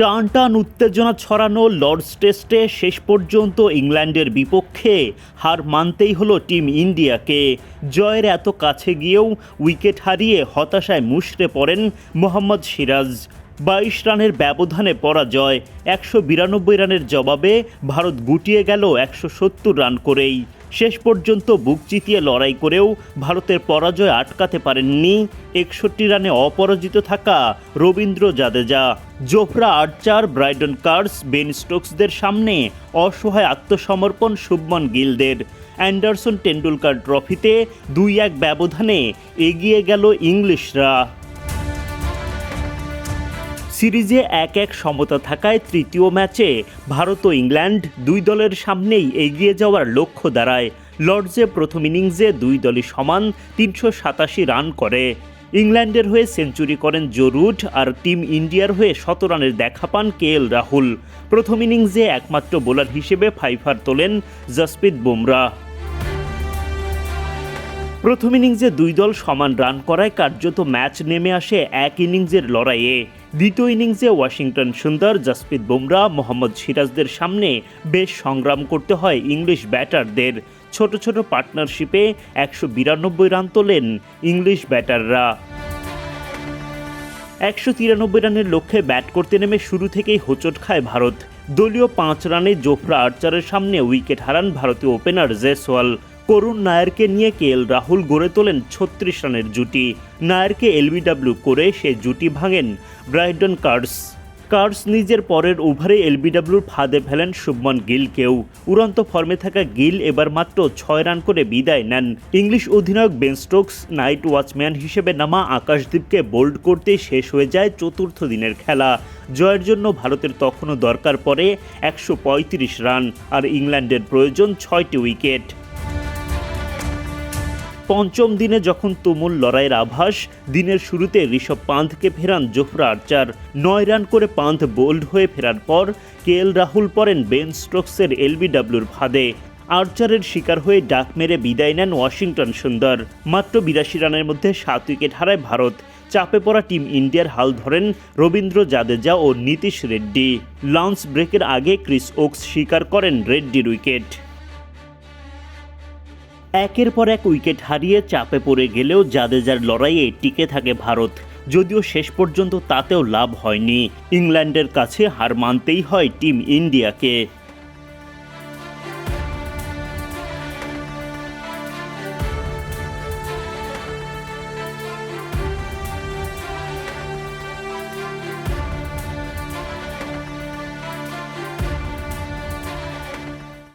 টান টান উত্তেজনা ছড়ানো লর্ডস টেস্টে শেষ পর্যন্ত ইংল্যান্ডের বিপক্ষে হার মানতেই হলো টিম ইন্ডিয়াকে। জয়ের এত কাছে গিয়েও উইকেট হারিয়ে হতাশায় মুষড়ে পড়েন মোহাম্মদ সিরাজ। বাইশ রানের ব্যবধানে পরাজয়, একশো বিরানব্বই রানের জবাবে ভারত গুটিয়ে গেল একশো সত্তর রান করেই। শেষ পর্যন্ত বুক চিতিয়ে লড়াই করেও ভারতের পরাজয় আটকাতে পারেননি একষট্টি রানে অপরাজিত থাকা Ravindra Jadeja. Jofra Archer, Brydon Carse, Ben স্টোকসদের সামনে অসহায় আত্মসমর্পণ শুভমন গিলদের। অ্যান্ডারসন টেন্ডুলকার ট্রফিতে দুই এক ব্যবধানে এগিয়ে গেল ইংলিশরা। সিরিজে এক এক সমতা থাকায় তৃতীয় ম্যাচে ভারত ও ইংল্যান্ড দুই দলের সামনেই এগিয়ে যাওয়ার লক্ষ্য দাঁড়ায়। লর্ডসে প্রথম ইনিংসে দুই দলই সমান তিনশো সাতাশি রান করে। ইংল্যান্ডের হয়ে সেঞ্চুরি করেন জো রুট আর টিম ইন্ডিয়ার হয়ে শত রানের দেখা পান কে এল রাহুল। প্রথম ইনিংসে একমাত্র বোলার হিসেবে ফাইফার তোলেন জসপ্রীত বুমরা। প্রথম ইনিংসে দুই দল সমান রান করায় কার্যত ম্যাচ নেমে আসে এক ইনিংসের লড়াইয়ে। দ্বিতীয় ইনিংসে ওয়াশিংটন সুন্দর, জসপ্রীত বুমরা, মোহাম্মদ সিরাজদের সামনে বেশ সংগ্রাম করতে হয় ইংলিশ ব্যাটারদের। ছোট ছোট পার্টনারশিপে একশো বিরানব্বই রান তোলেন ইংলিশ ব্যাটাররা। একশো তিরানব্বই রানের লক্ষ্যে ব্যাট করতে নেমে শুরু থেকেই হোঁচট খায় ভারত। দলীয় পাঁচ রানে জোফরা আর্চারের সামনে উইকেট হারান ভারতীয় ওপেনার জেসওয়াল। করুণ নায়ারকে নিয়ে কে এল রাহুল গড়ে তোলেন ছত্রিশ রানের জুটি। নায়ারকে এলবিডাব্লিউ করে সে জুটি ভাঙেন ব্রাইডন কার্স। কার্স নিজের পরের ওভারে এলবিডাব্লিউর ফাঁদে ফেলেন শুভমন গিলকেও। উড়ন্ত ফর্মে থাকা গিল এবার মাত্র ছয় রান করে বিদায় নেন। ইংলিশ অধিনায়ক বেন স্টোকস নাইট ওয়াচম্যান হিসেবে নামা আকাশদীপকে বোল্ড করতে শেষ হয়ে যায় চতুর্থ দিনের খেলা। জয়ের জন্য ভারতের তখনও দরকার পড়ে একশো পঁয়ত্রিশ রান, আর ইংল্যান্ডের প্রয়োজন ছয়টি উইকেট। পঞ্চম দিনে যখন তুমুল লড়াইয়ের আভাস, দিনের শুরুতে ঋষভ পান্থকে ফেরান জোফরা আর্চার। নয় রান করে পান্থ বোল্ড হয়ে ফেরার পর কে এল রাহুল পড়েন বেন স্টোকসের এলবিডাব্লিউর ফাঁদে। আর্চারের শিকার হয়ে ডাক মেরে বিদায় নেন ওয়াশিংটন সুন্দর। মাত্র বিরাশি রানের মধ্যে সাত উইকেট হারায় ভারত। চাপে পড়া টিম ইন্ডিয়ার হাল ধরেন রবীন্দ্র জাদেজা ও নীতিশ রেড্ডি। লঞ্চ ব্রেকের আগে ক্রিস ওকস স্বীকার করেন রেড্ডির উইকেট। একের পর এক উইকেট হারিয়ে চাপে পড়ে গেলেও জাদেজার লড়াইয়ে টিকে থাকে ভারত। যদিও শেষ পর্যন্ত তাতেও লাভ হয়নি। ইংল্যান্ডের কাছে হার মানতেই হয় টিম ইন্ডিয়াকে।